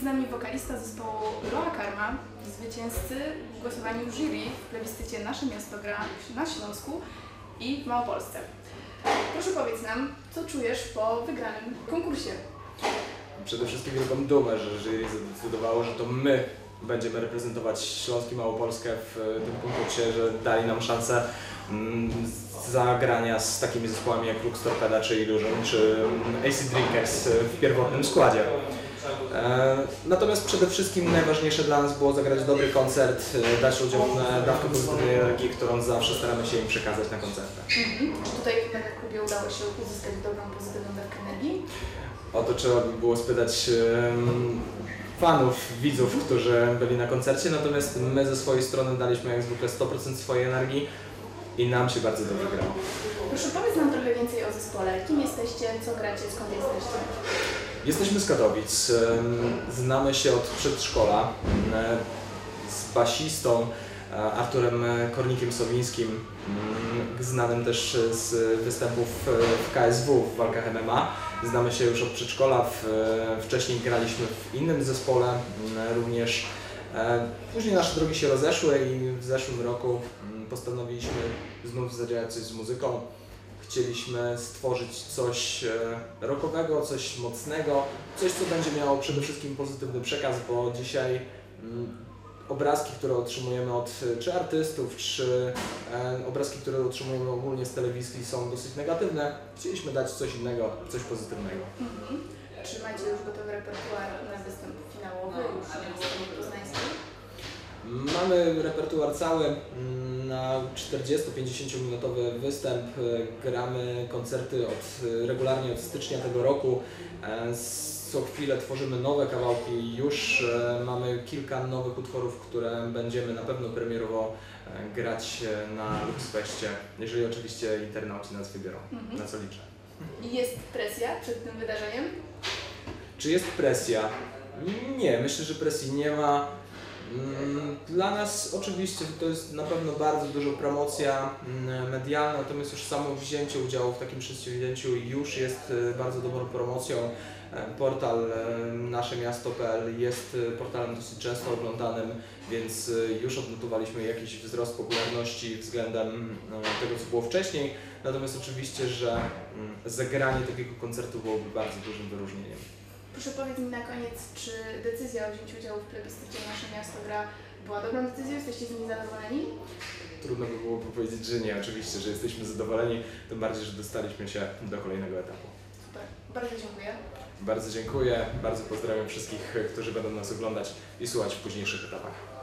z nami wokalista zespołu Loa Karma, zwycięzcy w głosowaniu jury w plebiscycie Nasze Miasto gra na Śląsku i w Małopolsce. Proszę powiedz nam, co czujesz po wygranym konkursie? Przede wszystkim wielką dumę, że jury zadecydowało, że to my będziemy reprezentować Śląsk i Małopolskę w e, tym konkursie, że dali nam szansę mm, zagrania z takimi zespołami jak Lux Torpeda czy Illusion czy mm, AC Drinkers w pierwotnym składzie. E, Natomiast przede wszystkim najważniejsze dla nas było zagrać dobry koncert, e, dać ludziom e, dawkę pozytywnej energii, którą zawsze staramy się im przekazać na koncertach. Mhm. Czy tutaj w Mega Klubie udało się uzyskać dobrą, pozytywną dawkę energii? O to trzeba by było spytać fanów, widzów, którzy byli na koncercie, natomiast my ze swojej strony daliśmy jak zwykle 100% swojej energii i nam się bardzo dobrze grało. Proszę powiedz nam trochę więcej o zespole. Kim jesteście, co gracie, skąd jesteście? Jesteśmy z Katowic, znamy się od przedszkola z basistą e, Arturem e, Kornikiem Sowińskim, znanym też z występów e, w KSW w walkach MMA. Znamy się już od przedszkola, wcześniej graliśmy w innym zespole również. E, Później nasze drogi się rozeszły i w zeszłym roku mm, postanowiliśmy znów zadziałać coś z muzyką. Chcieliśmy stworzyć coś e, rockowego, coś mocnego, coś co będzie miało przede wszystkim pozytywny przekaz, bo dzisiaj mm, obrazki, które otrzymujemy od e, czy artystów, czy obrazki, które otrzymujemy ogólnie z telewizji są dosyć negatywne. Chcieliśmy dać coś innego, coś pozytywnego. Mhm. Czy macie już gotowy repertuar na występ finałowy, już na scenie poznańskiej? Mamy repertuar cały na 40-50 minutowy występ. E, Gramy koncerty od, e, regularnie od stycznia tego roku. E, Co chwilę tworzymy nowe kawałki. Już mamy kilka nowych utworów, które będziemy na pewno premierowo grać na Luxfestie, jeżeli oczywiście internauci nas wybiorą, Mhm. na co liczę. Jest presja przed tym wydarzeniem? Czy jest presja? Nie, myślę, że presji nie ma. Mm, Dla nas oczywiście to jest na pewno bardzo duża promocja mm, medialna, natomiast już samo wzięcie udziału w takim przedsięwzięciu już jest e, bardzo dobrą promocją. E, Portal e, naszemiasto.pl jest e, portalem dosyć często oglądanym, więc już odnotowaliśmy jakiś wzrost popularności względem tego, co było wcześniej. Natomiast oczywiście, że mm, zagranie takiego koncertu byłoby bardzo dużym wyróżnieniem. Proszę powiedz mi na koniec, czy decyzja o wzięciu udziału w plebiscycie Nasze Miasto gra była dobrą decyzją? Jesteście z niej zadowoleni? Trudno by było powiedzieć, że nie. Oczywiście, że jesteśmy zadowoleni, tym bardziej, że dostaliśmy się do kolejnego etapu. Super, bardzo dziękuję. Bardzo dziękuję, bardzo pozdrawiam wszystkich, którzy będą nas oglądać i słuchać w późniejszych etapach.